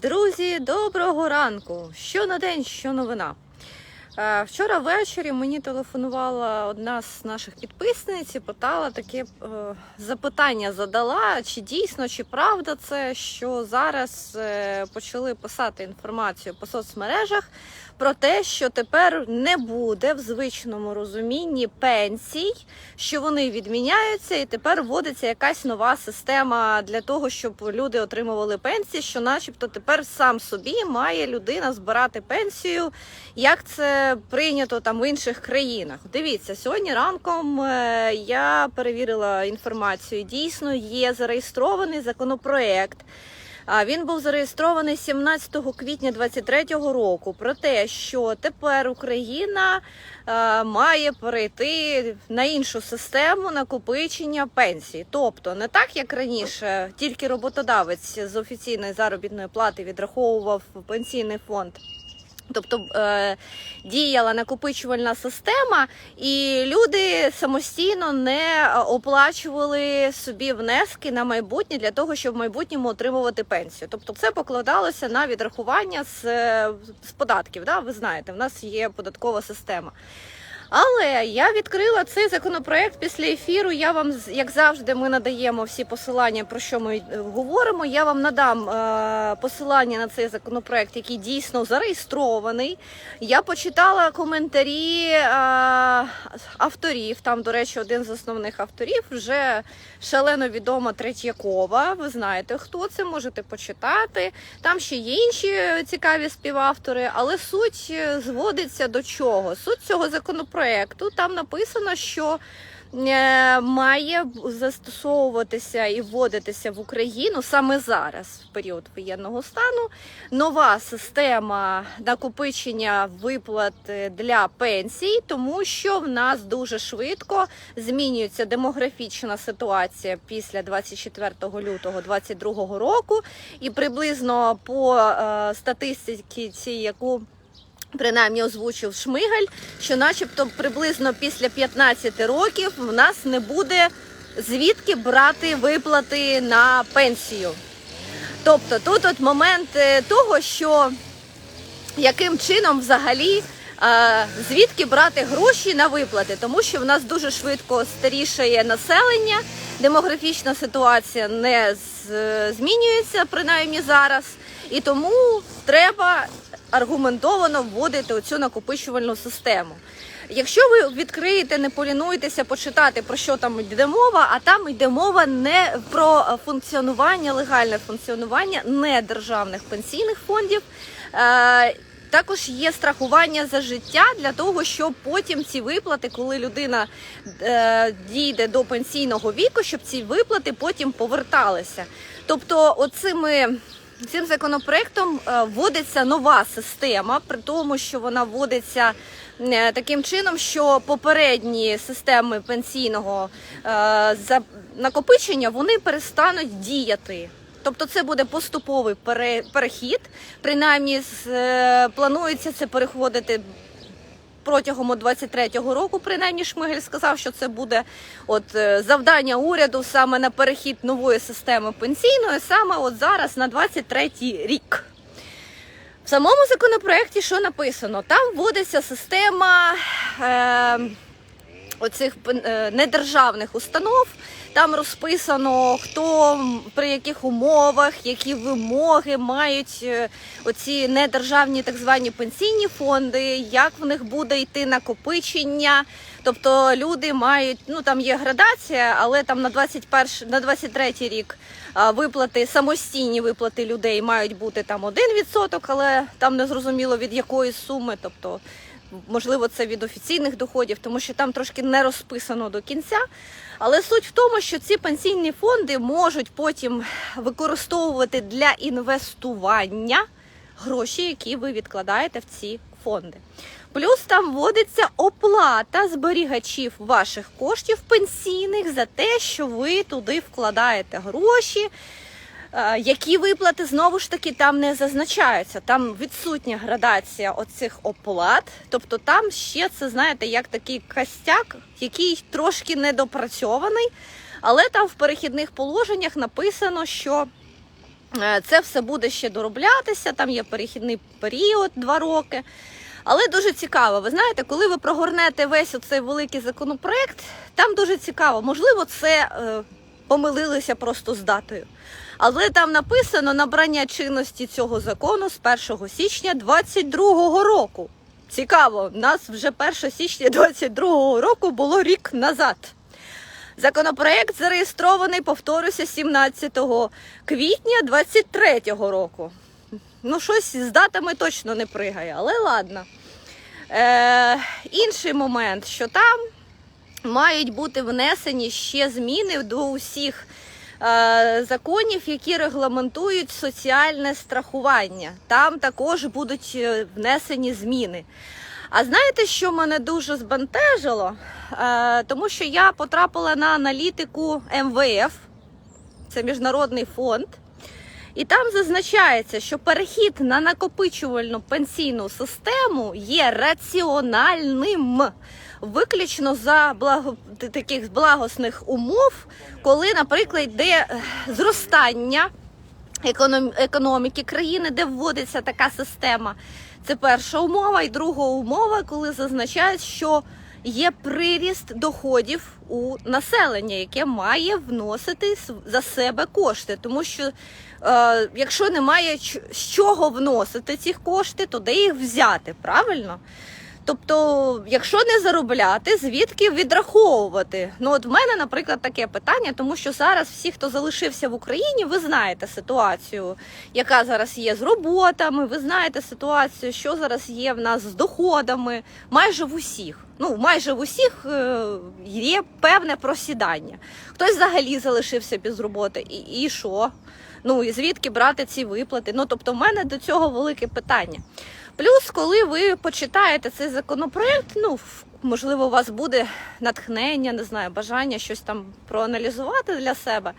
Друзі, доброго ранку! Що на день, що новина. Е, Вчора ввечері мені телефонувала одна з наших підписниць і питала таке е, запитання задала, чи дійсно, чи правда це, що зараз е, почали писати інформацію по соцмережах про те, що тепер не буде в звичному розумінні пенсій, що вони відміняються, і тепер вводиться якась нова система для того, щоб люди отримували пенсії, що, начебто, тепер сам собі має людина збирати пенсію, як це прийнято там в інших країнах. Дивіться, сьогодні ранком е, я перевірила інформацію. Дійсно, є зареєстрований законопроект. Він був зареєстрований 17 квітня 2023 року про те, що тепер Україна е, має перейти на іншу систему накопичення пенсій. Тобто не так, як раніше, тільки роботодавець з офіційної заробітної плати відраховував пенсійний фонд. Тобто е, діяла накопичувальна система, і люди самостійно не оплачували собі внески на майбутнє для того, щоб в майбутньому отримувати пенсію. Тобто, це покладалося на відрахування з, з податків. Да? Ви знаєте, в нас є податкова система. Але я відкрила цей законопроект після ефіру. Я вам, як завжди, ми надаємо всі посилання, про що ми е, говоримо. Я вам надам е, посилання на цей законопроект, який дійсно зареєстрований. Я почитала коментарі е, авторів. Там, до речі, один з основних авторів вже шалено відома Третьякова. Ви знаєте, хто це можете почитати. Там ще є інші цікаві співавтори, але суть зводиться до чого? Суть цього законопроекту там написано, що е, має застосовуватися і вводитися в Україну саме зараз, в період воєнного стану, нова система накопичення виплат е, для пенсій, тому що в нас дуже швидко змінюється демографічна ситуація після 24 лютого 2022 року, і приблизно по е, статистиці, яку Принаймні озвучив Шмигаль, що, начебто, приблизно після 15 років в нас не буде звідки брати виплати на пенсію. Тобто тут от момент е, того, що яким чином взагалі е, звідки брати гроші на виплати, тому що в нас дуже швидко старішає населення, демографічна ситуація не змінюється, принаймні зараз, і тому треба аргументовано вводити оцю накопичувальну систему. Якщо ви відкриєте, не полінуєтеся почитати про що там йде мова, а там йде мова не про функціонування, легальне функціонування недержавних пенсійних фондів. Е, також є страхування за життя для того, щоб потім ці виплати, коли людина е, дійде до пенсійного віку, щоб ці виплати потім поверталися. Тобто, оцими Цим законопроектом е, вводиться нова система, при тому, що вона вводиться е, таким чином, що попередні системи пенсійного е, накопичення вони перестануть діяти. Тобто це буде поступовий перехід. Принаймні планується це переходити протягом от 23-го року. Принаймні Шмигель сказав, що це буде от е, завдання уряду саме на перехід нової системи пенсійної, саме от зараз на 23-й рік. В самому законопроекті що написано? Там вводиться система е, оцих е, недержавних установ. Там розписано, хто при яких умовах, які вимоги мають е, оці недержавні так звані пенсійні фонди, як в них буде йти накопичення. Тобто люди мають, ну там є градація, але там на 21, на 23 рік виплати, самостійні виплати людей мають бути там 1%, але там не зрозуміло від якої суми. Тобто можливо, це від офіційних доходів, тому що там трошки не розписано до кінця. Але суть в тому, що ці пенсійні фонди можуть потім використовувати для інвестування гроші, які ви відкладаєте в ці фонди. Плюс там вводиться оплата зберігачів ваших коштів пенсійних за те, що ви туди вкладаєте гроші. Е, Які виплати знову ж таки там не зазначаються. Там відсутня градація оцих оплат. Тобто там ще це, знаєте, як такий костяк, який трошки недопрацьований, але там в перехідних положеннях написано, що Е, Це все буде ще дороблятися, там є перехідний період 2 роки. Але дуже цікаво. Ви знаєте, коли ви прогорнете весь оцей великий законопроект, там дуже цікаво. Можливо, це е, помилилися просто з датою. Але там написано набрання чинності цього закону з 1 січня 2022 року. Цікаво, у нас вже 1 січня 2022 року було рік назад. Законопроект зареєстрований, повторюся, 17 квітня 2023 року. Ну, щось з датами точно не пригає, але ладно. Е, інший момент, що там мають бути внесені ще зміни до усіх законів, які регламентують соціальне страхування. Там також будуть е, внесені зміни. А знаєте, що мене дуже збентежило? Е, тому що я потрапила на аналітику МВФ, це міжнародний фонд. І там зазначається, що перехід на накопичувальну пенсійну систему є раціональним виключно за благо, таких благосних умов, коли, наприклад, йде е, зростання економ, економіки країни, де вводиться така система. Це перша умова, і друга умова, коли зазначають, що є приріст доходів у населення, яке має вносити за себе кошти, тому що е, якщо немає з чого вносити ці кошти, то де їх взяти, правильно? Тобто, якщо не заробляти, звідки відраховувати? Ну, от в мене, наприклад, таке питання, тому що зараз всі, хто залишився в Україні, ви знаєте ситуацію, яка зараз є з роботами, ви знаєте ситуацію, що зараз є в нас з доходами, майже в усіх. Ну, майже в усіх е, є певне просідання. Хтось взагалі залишився без роботи. І, і що? Ну і звідки брати ці виплати? Ну тобто, в мене до цього велике питання. Плюс, коли ви почитаєте цей законопроект, ну можливо, у вас буде натхнення, не знаю, бажання щось там проаналізувати для себе.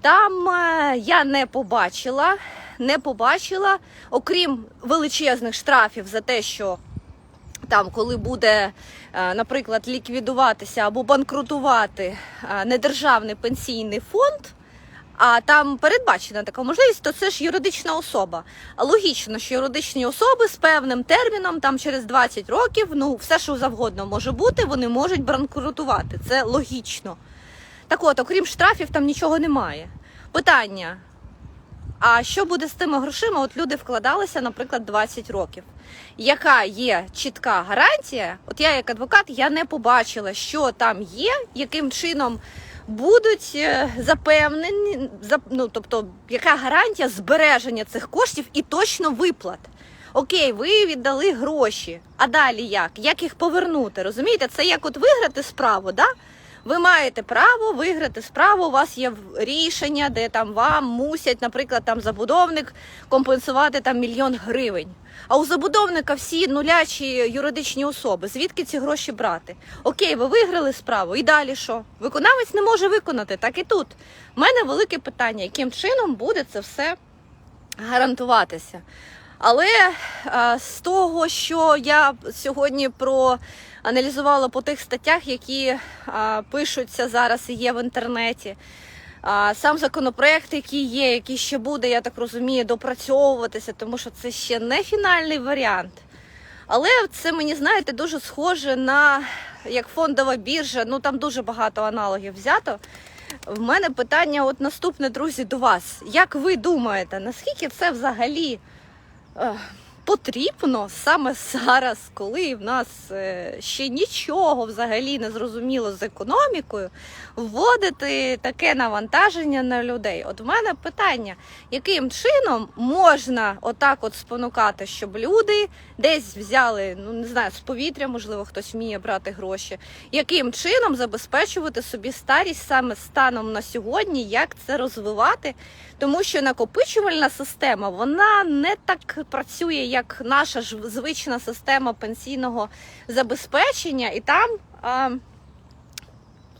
Там е, я не побачила, не побачила, окрім величезних штрафів за те, що там, коли буде, е, наприклад, ліквідуватися або банкрутувати е, недержавний пенсійний фонд. А там передбачена така можливість, то це ж юридична особа. Логічно, що юридичні особи з певним терміном, там через 20 років, ну все, що завгодно може бути, вони можуть банкрутувати. Це логічно. Так от, окрім штрафів, там нічого немає. Питання: а що буде з тими грошима? От люди вкладалися, наприклад, 20 років. Яка є чітка гарантія? От я, як адвокат, я не побачила, що там є, яким чином будуть е, запевнені, зап- ну, тобто, яка гарантія збереження цих коштів і точно виплат. Окей, ви віддали гроші. А далі як? Як їх повернути? Розумієте, це як от виграти справу, да? Ви маєте право виграти справу. У вас є рішення, де там вам мусять, наприклад, там забудовник компенсувати там мільйон гривень. А у забудовника всі нулячі юридичні особи. Звідки ці гроші брати? Окей, ви виграли справу, і далі що? Виконавець не може виконати, так і тут. У мене велике питання, яким чином буде це все гарантуватися. Але а, з того, що я сьогодні проаналізувала по тих статтях, які а, пишуться зараз і є в інтернеті. А, сам законопроект, який є, який ще буде, я так розумію, допрацьовуватися, тому що це ще не фінальний варіант. Але це мені знаєте дуже схоже на як фондова біржа. Ну там дуже багато аналогів взято. В мене питання, от наступне, друзі, до вас. Як ви думаєте, наскільки це взагалі е, потрібно саме зараз, коли в нас е, ще нічого взагалі не зрозуміло з економікою, вводити таке навантаження на людей? От в мене питання, яким чином можна отак от спонукати, щоб люди десь взяли, ну не знаю, з повітря, можливо, хтось вміє брати гроші, яким чином забезпечувати собі старість саме станом на сьогодні, як це розвивати? Тому що накопичувальна система вона не так працює, як наша ж звична система пенсійного забезпечення, і там а,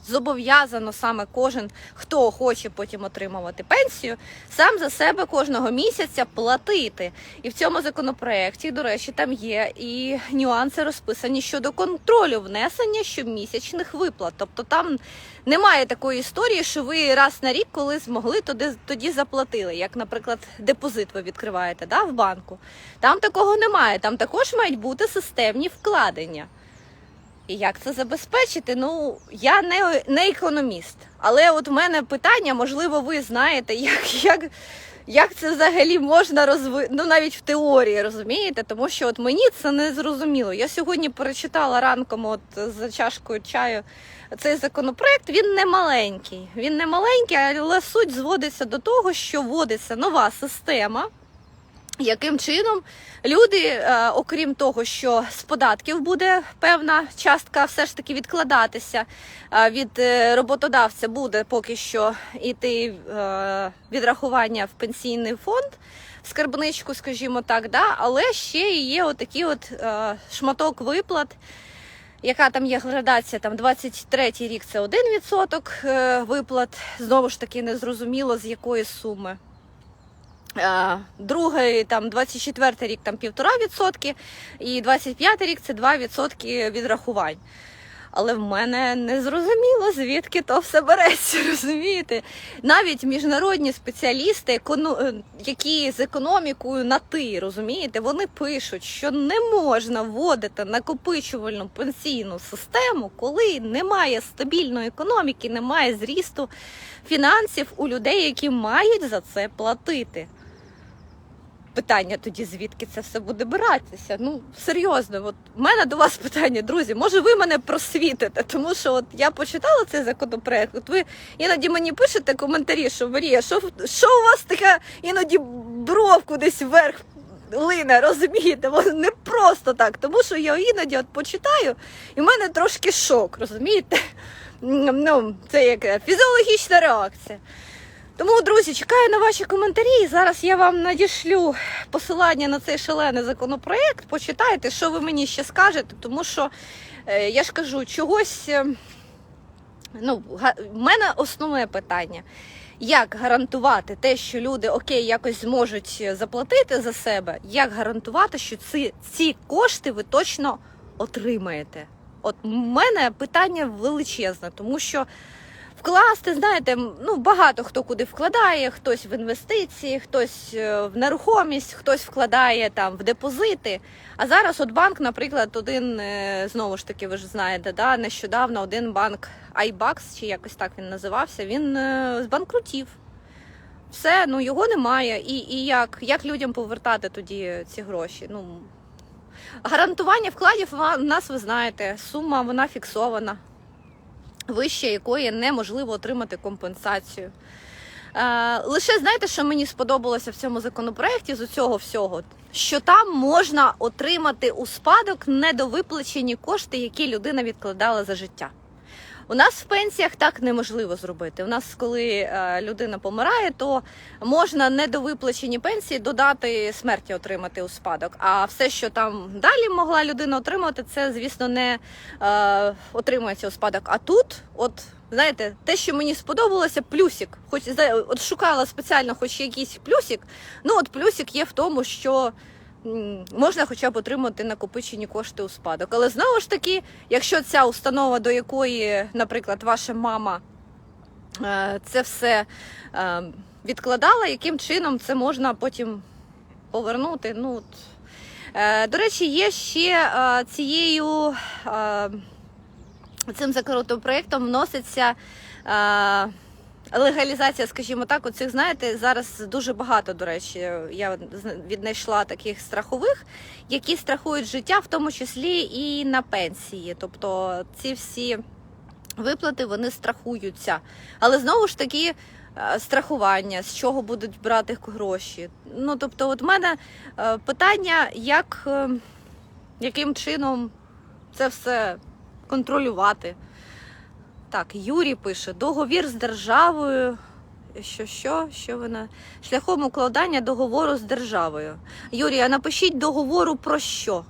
зобов'язано саме кожен, хто хоче потім отримувати пенсію, сам за себе кожного місяця платити. І в цьому законопроекті, до речі, там є і нюанси розписані щодо контролю внесення щомісячних виплат. Тобто там немає такої історії, що ви раз на рік, коли змогли, тоді, тоді заплатили. Як, наприклад, депозит ви відкриваєте да, в банку. Там такого немає. Там також мають бути системні вкладення. І як це забезпечити? Ну, я не, не економіст. Але от в мене питання, можливо, ви знаєте, як, як, як це взагалі можна розви... ну навіть в теорії, розумієте? Тому що от мені це не зрозуміло. Я сьогодні перечитала ранком, от за чашкою чаю, цей законопроект. Він не маленький. Він не маленький, але суть зводиться до того, що вводиться нова система. Яким чином люди, е, окрім того, що з податків буде певна частка все ж таки відкладатися від е, роботодавця, буде поки що йти е, відрахування в пенсійний фонд, в скарбничку, скажімо так, да? але ще і є отакий от шматок виплат. Яка там є градація? Там 23-й рік це 1% е, виплат. Знову ж таки, незрозуміло з якої суми. Е, Другий, там 24 рік там півтора відсотки, і 25 рік це 2 відсотки відрахувань. Але в мене не зрозуміло, звідки то все береться, розумієте? Навіть міжнародні спеціалісти, е, які з економікою на ти, розумієте, вони пишуть, що не можна вводити накопичувальну пенсійну систему, коли немає стабільної економіки, немає зрісту фінансів у людей, які мають за це платити. Питання тоді, звідки це все буде биратися? Ну серйозно, от в мене до вас питання, друзі. Може, ви мене просвітите? Тому що от я почитала цей законопроект. От ви іноді мені пишете коментарі, що Марія, що, що у вас така іноді бров кудись вверх лине, розумієте? Воно не просто так. Тому що я іноді от почитаю, і в мене трошки шок, розумієте? Ну, це як фізіологічна реакція. Тому, друзі, чекаю на ваші коментарі. Зараз я вам надішлю посилання на цей шалений законопроект. Почитайте, що ви мені ще скажете, тому що е, я ж кажу, чогось. е, Ну, в мене основне питання. Як гарантувати те, що люди окей, якось зможуть заплатити за себе? Як гарантувати, що ці, ці кошти ви точно отримаєте? От в мене питання величезне, тому що вкласти, знаєте, ну багато хто куди вкладає, хтось в інвестиції, хтось е, в нерухомість, хтось вкладає там в депозити. А зараз от банк, наприклад, один е, знову ж таки, ви ж знаєте, да, нещодавно один банк iBax, чи якось так він називався, він е, збанкрутів. Все, ну його немає. І, і як, як людям повертати тоді ці гроші? Ну гарантування вкладів у нас, ви знаєте, сума вона фіксована вище якої неможливо отримати компенсацію. Е, лише знаєте, що мені сподобалося в цьому законопроекті з усього всього, що там можна отримати у спадок недовиплачені кошти, які людина відкладала за життя. У нас в пенсіях так неможливо зробити. У нас, коли е, людина помирає, то можна недовиплачені пенсії додати смерті отримати у спадок. А все, що там далі могла людина отримати, це, звісно, не е, отримується у спадок. А тут, от знаєте, те, що мені сподобалося, плюсик. Хоч от шукала спеціально, хоч якийсь плюсик. Ну от плюсик є в тому, що. Можна хоча б отримати накопичені кошти у спадок. Але знову ж таки, якщо ця установа, до якої, наприклад, ваша мама е, це все е, відкладала, яким чином це можна потім повернути? Ну, от. Е, До речі, є ще цією цим законопроектом вноситься. Легалізація, скажімо так, оцих, знаєте, зараз дуже багато, до речі, я віднайшла таких страхових, які страхують життя, в тому числі і на пенсії. Тобто ці всі виплати вони страхуються. Але знову ж таки, е, страхування, з чого будуть брати гроші. Ну, тобто, от мене е, питання, як, е, яким чином це все контролювати. Так, Юрій пише: договір з державою. Що, що, що вона? Шляхом укладання договору з державою. Юрія, напишіть договору про що?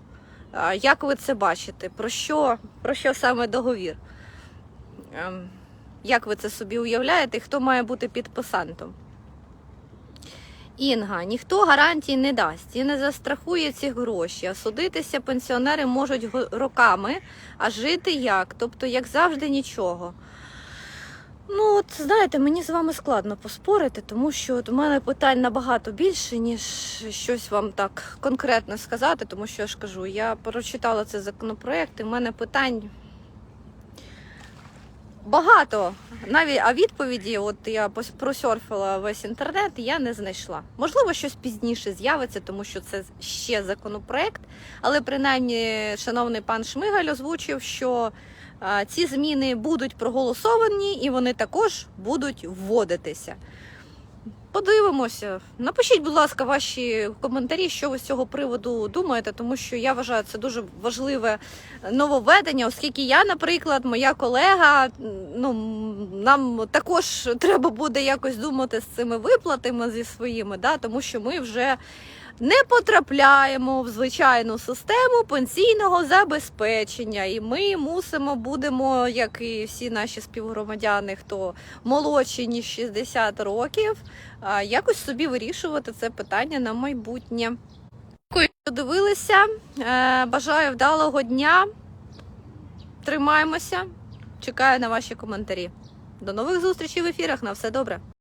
Як ви це бачите? Про що, про що саме договір? Ем, Як ви це собі уявляєте, хто має бути підписантом? Інга, ніхто гарантій не дасть і не застрахує ці гроші. А судитися пенсіонери можуть роками, а жити як? Тобто, як завжди, нічого. Ну, от знаєте, мені з вами складно поспорити, тому що от у мене питань набагато більше, ніж щось вам так конкретно сказати, тому що я ж кажу, я прочитала цей законопроект, і в мене питань багато. Навіть а відповіді, от я просерфила весь інтернет, я не знайшла. Можливо, щось пізніше з'явиться, тому що це ще законопроект. Але принаймні, шановний пан Шмигаль озвучив, що а, ці зміни будуть проголосовані і вони також будуть вводитися. Подивимося. Напишіть, будь ласка, ваші коментарі, що ви з цього приводу думаєте, тому що я вважаю це дуже важливе нововведення, оскільки я, наприклад, моя колега, ну нам також треба буде якось думати з цими виплатами зі своїми, да, тому що ми вже не потрапляємо в звичайну систему пенсійного забезпечення, і ми мусимо будемо, як і всі наші співгромадяни, хто молодші ніж 60 років, якось собі вирішувати це питання на майбутнє. Дякую, що дивилися. Е, Бажаю вдалого дня. Тримаємося. Чекаю на ваші коментарі. До нових зустрічей в ефірах. На все добре.